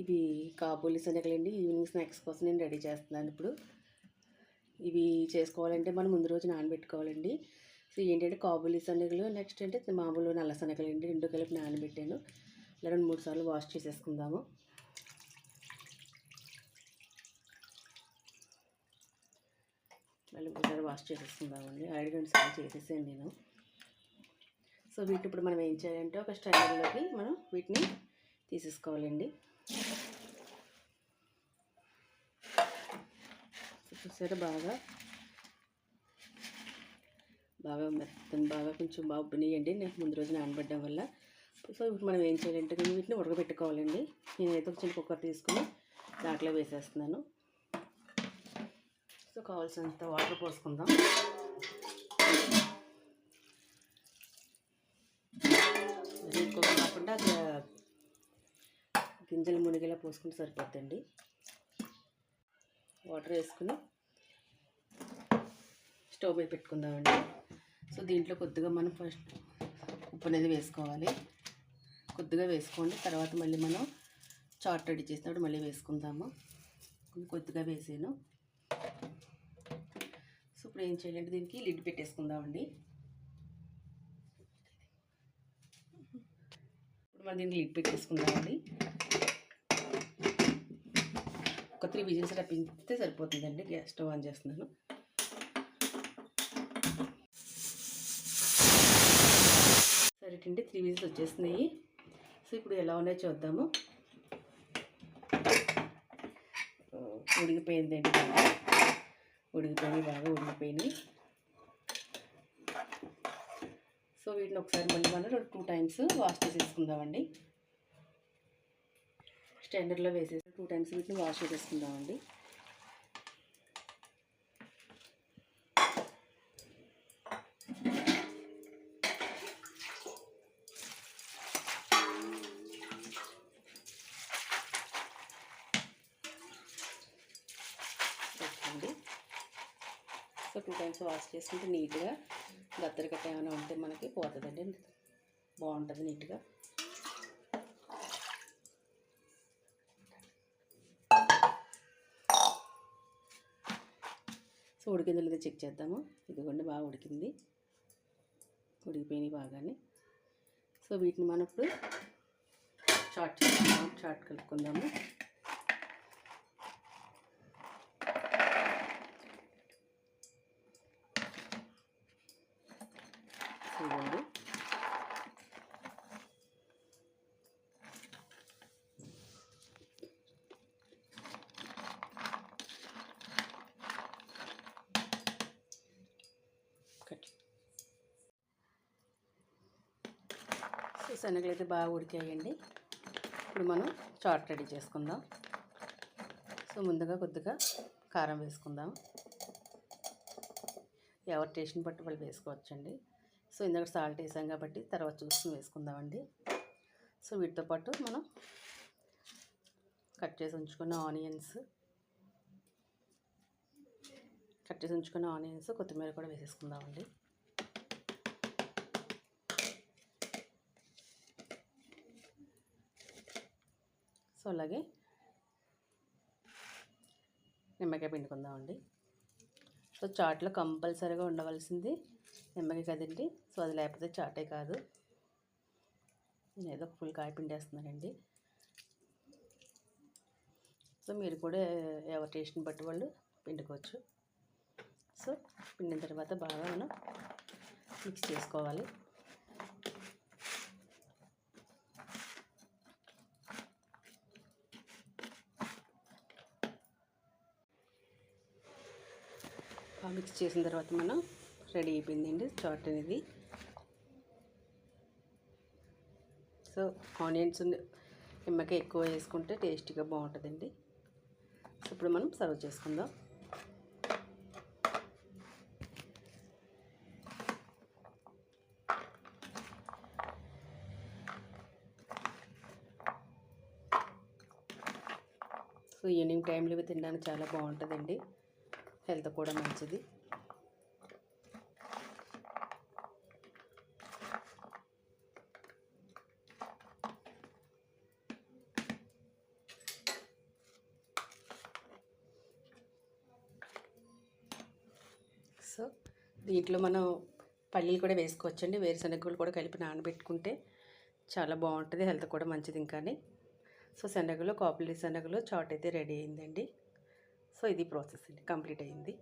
ఇవి Kabuli శనగలండి evening snacks కోసం నేను రెడీ చేస్తున్నాను ఇప్పుడు. ఇవి చేసుకోవాలంటే మనం ముందు రోజు నానబెట్టుకోవాలండి. సో ఏంటంటే కాబూలి శనగలు నెక్స్ట్ అంటే మామూలు నల్ల శనగలు అండి రెండు కలిపి నానబెట్టాను. ఇలా రెండు మూడు సార్లు వాష్ చేసేసుకుందాము. మళ్ళీ ఒకసారి వాష్ చేసేసుకుందామండి. ఆల్రెడీ రెండు సార్లు చేసేసాను నేను. సో వీటి ఇప్పుడు మనం ఏం చేయాలంటే ఒక స్టైల్లోకి మనం వీటిని తీసేసుకోవాలండి. చూసారా బాగా? బాగా మెత్తని బాగా కొంచెం బాగా ఉబ్బనియండి. నేను ముందు రోజు నానబెట్టడం వల్ల. సో ఇప్పుడు మనం ఏం చేయాలంటే వీటిని ఉడకబెట్టుకోవాలండి. నేనైతే ఒక చిన్న కుక్కర్ తీసుకుని దాంట్లో వేసేస్తున్నాను. సో కావాల్సినంత వాటర్ పోసుకుందాం. గింజలు మునిగేలా పోసుకుంటే సరిపోద్దండి. వాటర్ వేసుకుని స్టవ్ మీద పెట్టుకుందామండి. సో దీంట్లో కొద్దిగా మనం ఫస్ట్ ఉప్పు అనేది వేసుకోవాలి. కొద్దిగా వేసుకోండి. తర్వాత మళ్ళీ మనం చాట్ రెడీ చేసినప్పుడు మళ్ళీ వేసుకుందాము. కొద్దిగా వేసాను. సో ఇప్పుడు ఏం చేయాలంటే దీనికి లిడ్ పెట్టేసుకుందామండి. ఇప్పుడు మనం దీనికి లిడ్ పెట్టేసుకుందామండి. ఒక త్రీ విజిల్స్ రప్పిస్తే సరిపోతుందండి గ్యాస్ స్టవ్ ఆన్ చేస్తున్నాను. సరేటండి త్రీ విజిల్స్ వచ్చేసినాయి సో ఇప్పుడు ఎలా ఉన్నాయో చూద్దాము. ఆ, ఉడికిపోయిందండి బాగా. బాగా ఉడికిపోయినాయి. సో వీటిని ఒకసారి మళ్ళీ మనం రెండు టూ టైమ్స్ వాష్ చేసేసుకుందామండి. స్టాండర్డ్లో వేసేసి టూ టైమ్స్ వీటిని wash చేసేసుకుందామండి. Okay so two times wash చేసుకుంటే నీట్గా గత్తరి కట్ట ఏమైనా ఉంటే మనకి పోతుందండి. బాగుంటుంది నీట్గా. సో ఉడికిందో లేదో చెక్ చేద్దాము. ఇదిగోండి బాగా ఉడికింది. ఉడికిపోయినాయి బాగానే. సో వీటిని మనం ఇప్పుడు చాట్ షార్ట్ చాట్ కలుపుకుందాము చూడండి కట్ సో శనగలు అయితే బాగా ఉడికాయండి. ఇప్పుడు మనం చాట్ రెడీ చేసుకుందాం. సో ముందుగా కొద్దిగా కారం వేసుకుందాం. ఎవరి టేస్ట్ని బట్టి వాళ్ళు వేసుకోవచ్చండి. సో ఇందాక సాల్ట్ వేసాం కాబట్టి తర్వాత చూసుకుని వేసుకుందామండి. సో వీటితో పాటు మనం కట్ చేసి ఉంచుకున్న ఆనియన్స్ కట్ చేసి ఉంచుకున్న ఆనియన్స్ కొత్తిమీర కూడా వేసేసుకుందామండి. సో అలాగే నిమ్మకాయ పిండుకుందామండి. సో చాట్లో కంపల్సరీగా ఉండవలసింది నిమ్మకాయ కదండి. సో అది లేకపోతే చాటే కాదు. నేను ఏదో ఫుల్ కాయ పిండేస్తున్నానండి. సో మీరు కూడా ఎవరి టేస్ట్ని బట్టి వాళ్ళు పిండుకోవచ్చు. సో పిండిన తర్వాత బాగా మనం మిక్స్ చేసుకోవాలి. మిక్స్ చేసిన తర్వాత మనం రెడీ అయిపోయిందండి చాట్ అనేది. సో ఆనియన్స్ నిమ్మకాయ ఎక్కువ వేసుకుంటే టేస్టీగా బాగుంటుందండి. సో ఇప్పుడు మనం సర్వ్ చేసుకుందాం. సో ఈవినింగ్ టైంలో ఇవి తినడానికి చాలా బాగుంటుందండి. హెల్త్ కూడా మంచిది. సో దీంట్లో మనం పల్లీలు కూడా వేసుకోవచ్చండి. వేరుశనగలు కూడా కలిపి నానబెట్టుకుంటే చాలా బాగుంటుంది హెల్త్ కూడా మంచిది ఇంకా సో శనగలు కాపులి శనగలు చాట్ అయితే రెడీ అయిందండి. సో ఇది ప్రాసెస్ అండి కంప్లీట్ అయింది.